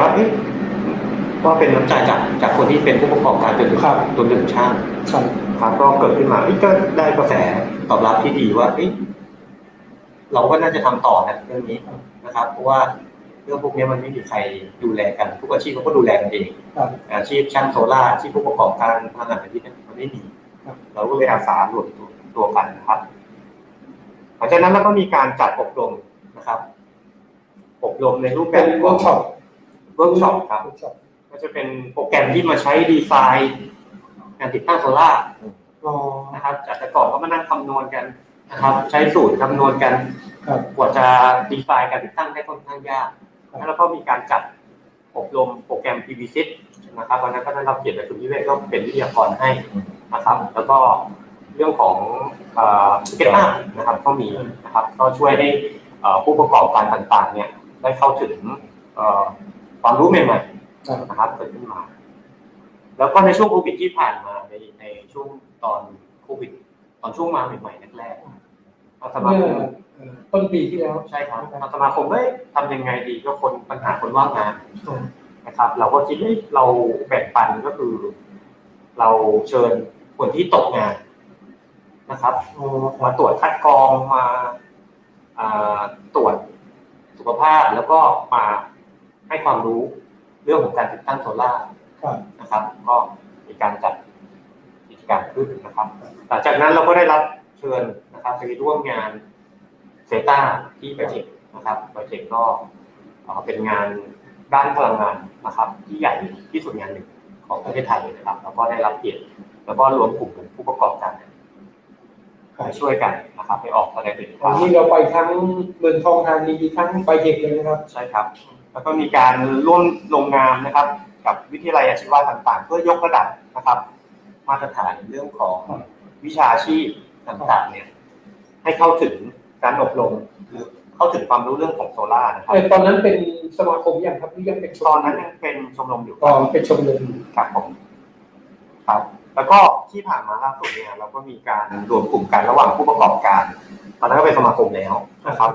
ว่าเอ๊ะว่าเป็นน้ำใจจากจากคนที่เป็นผู้ประกอบการจนถึงครับ จนถึงช่างครับครับก็เกิดขึ้นมาเอ้ยก็ได้กระแสตอบรับที่ดีว่าเอ้ยเราก็น่าจะทำต่อนะเรื่องนี้นะครับ เพราะว่าเรื่องพวกนี้มันไม่มีใครดูแลกัน ทุกอาชีพเขาก็ดูแลกันเองครับอาชีพช่างโซล่าอาชีพผู้ประกอบการพลังงานอาทิตย์เนี่ยมันไม่มีครับเราก็เลยอาสารวมตัวตัวกันนะครับหลังจากนั้นเราก็มีการจัดอบรมนะครับ อบรมในรูปแบเป็บนเวิร์กช็อป เวิร์กช็อปครับเวิร์กช็อปก็จะเป็นโปรแกรมที่มาใช้ดีไซน์การติดตั้งโซล่าร์อ๋อนะครับจากแต่ก่อนก็มานั่งคำนวณกันนะครับ ใช้สูตรคำนวณกันครับ กว่าจะดีไซน์การติดตั้งได้ค่อนข้างยาก ครับ แล้วก็มีการจัดอบรมโปรแกรม PVC นะครับวันนั้นก็ได้รับเกียรติจากคุณวิเวกก็เป็นวิทยากรให้นะครับ แล้วก็เรื่องของเก็ตอัพนะครับก็มีนะครับ ก็ช่วยให้เอ่อผู้ประกอบการต่างๆเนี่ยได้เข้าถึงเอ่อ ความรู้ใหม่ๆครับนะครับเกิดขึ้นมา แล้วก็ในช่วงโควิดที่ผ่านมาในในช่วงตอนโควิด ตอนช่วงมาใหม่ๆแรกๆทางสมาเมื่คอมเอ่อต้นปีที่แล้วใช่ครับทางสมาคมเอ้ยทำยังไงดีก็คนปัญหาคนว่างงานนะครับ เราก็คิดเอ้ยเราแบ่งปันก็คือ เราเชิญคนที่ตกงานนะครับอ๋อครัมาบตรวจคัดกรองมาอ่าตรวจสุขภาพแล้วก็มา ให้ความรู้เรื่องของการติดตั้งโซล่าร์ครับนะครับ ก็มีการจัดกิจกรรมขึ้นนะครับหลังจากนั้นเราก็ได้รับเชิญนะครับไปร่วมงานเซต้าที่ไบเทคนะครับไบเทคก็เอ่อเป็นงานด้านพลังงานนะครับ ที่ใหญ่ที่สุดงานหนึ่งของประเทศไทยนะครับ แล้วก็ได้รับเกียรติแล้วก็รวมกลุ่มผู้ประกอบการมาช่วยกันนะครับไปออกแสดงสินอัค้านนี้เราไปทั้งเมืองทองธานีทั้งไปเด็กเลยนะครับ ใช่ครับ แล้วก็มีการร่วมลงนามนะครับ กับวิทยาลัยอาชีวะต่างๆ เพื่อยกระดับนะครับ มาตรฐานเรื่องของวิชาชีพต่างๆเนี่ยให้เข้าถึงการอบรมหรือเข้าถึงความรู้เรื่องของโซล่าร์นะครับเอ่อตอนนั้นเป็นสมาคมยังครับหรือยังเป็นชมตรอนมนั้นยังเป็นชมรมอยู่อ๋อเป็นชมรมครับผมครับ แล้วก็ที่ผ่านมาล่าสุดเนี่ยเราก็มีการรวมกลุ่มกันระหว่างผู้ประกอบการตอนนั้นก็เป็นสมาคมแล้วนะครับ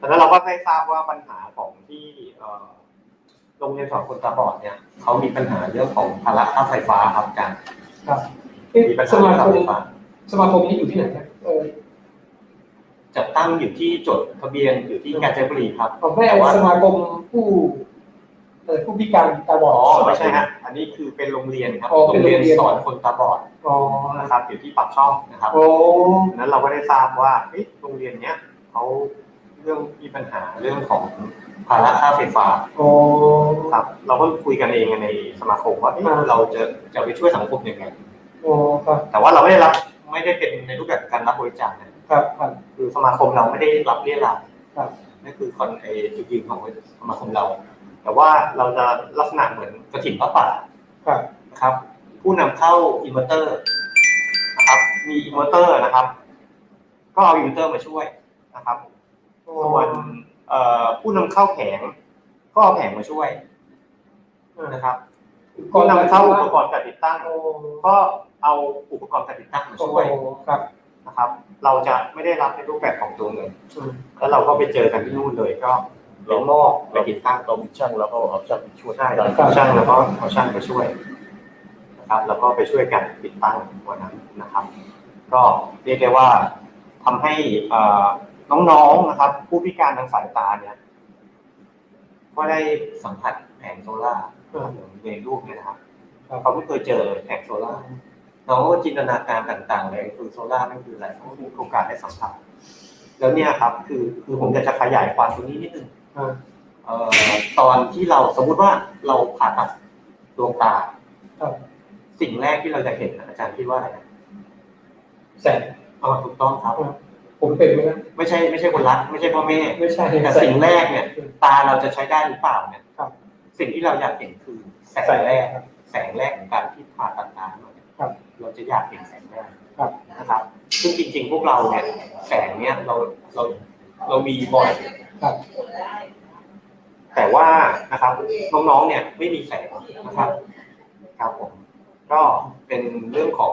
ตอนนั้นเราก็ได้ทราบว่าปัญหาของที่เอ่อโรงเรียนสอนคนตาบอดเนี่ยเขามีปัญหาเรื่องของภาระค่าไฟฟ้าครับอาจารย์ครับเอ๊ะมีปัญสหามาเรื่องคค่ามไฟฟ้าสมาคมนี้อยู่ที่ไหนครับเออจัดตั้งอยู่ที่จดทะเบียนอยู่ที่กาญจนบุรีครับผมไม่แต่ว่าสมาคมผู้เอ่อผู้พิการตาบออ๋ดอไม่ใช่ฮะอันนี้คือเป็นโรงเรียนครับอ๋อโรเป็นงโรงเรียนเรียนสอนคนตาบอดอ๋อนะครับอยู่ที่ปากช่องนะครับโอ้นั้นเราก็ได้ทราบว่าเอ๊ะโรงเรียนเนี้ยเขา เรื่องมีปัญหาเรื่องของภาระค่าไฟฟ้าโอ้ครับ เราก็คุยกันเองในสมาคมว่าเอ๊ะอ่าเราจะจะไปช่วยสังคมยังไงโอ้ครับแต่ว่าเราไม่ได้รับไม่ได้เป็นในรูปแบบการรับบริจาคนะครับครับคือสมาคมเราไม่ได้รับเรียรายครับนั่นคือคอนเอจุดยืนของสมาคมเรา แต่ว่าเราจะลักษณะเหมือนกระถิ่นพระป่าครับนะครับ ผู้นำเข้าอินเวอร์เตอร์นะครับ มีอินเวอร์เตอร์นะครับ ก็เอาอินเวอร์เตอร์มาช่วยนะครับโอ้ ส่วนเอ่อผู้นำเข้าแผงก็เอาแผงมาช่วยนะครับผู้นำเข้าอุปกรณ์การติดตั้งโอ้ก็เอาอุปกรณ์การติดตั้งมาโอ้ช่วยครับนะครับ เราจะไม่ได้รับในรูปแบบของตัวเงินอืมแล้วเราก็ไปเจอกันที่นู่นเลยก็เรามอบไปติดตั้งเรามีช่างแล้วก็เอาช่างไปช่วยใช่เราช่างแล้วก็เอาช่างไปช่วยนะครับ แล้วก็ไปช่วยกันติดตั้งวันนั้นนะครับ ก็เรียกได้ว่าทำให้เอ่อ น้องๆนะครับ ผู้พิการทางสายตาเนี่ยก็ได้สัมผัสแผงโซล่าร์ในรูปเนี่ยนะครับครับเขาไม่เคยเจอแผงโซล่าร์น้องก็จินตนาการต่างๆเลยคือโซล่าร์นั่นคืออะไรเขามีโอกาสได้สัมผัสแล้วเนี่ยครับ คือคือผมอยากจะขยายความตรงนี้นิดนึงอ่าเอ่อตอนที่เราสมมุติว่าเราผ่าตัดดวงตาครับสิ่งแรกที่เราจะเห็นนะอาจารย์คิดว่าอะไรนะแสนอ๋อถูกต้องครับ ผมเป็นไหมนะ ไม่ใช่ไม่ใช่คนรักไม่ใช่พ่อแม่ไม่ใช่แต่สิ่งแรกเนี่ย ตาเราจะใช้ได้หรือเปล่าเนี่ยครับ สิ่งที่เราอยากเห็นคือแสงแสนแรกครับแสงแรกของการที่ผ่าตัดตาเราเนี่ยครับ เราจะอยากเห็นแสงแรกครับนะครับ ซึ่งจริง ๆ พวกเราเนี่ยแสงเนี่ยเราเราเรามีบ่อยครับ แต่ว่านะครับน้องๆเนี่ยไม่มีแสงนะครับ ครับผมก็เป็นเรื่องของ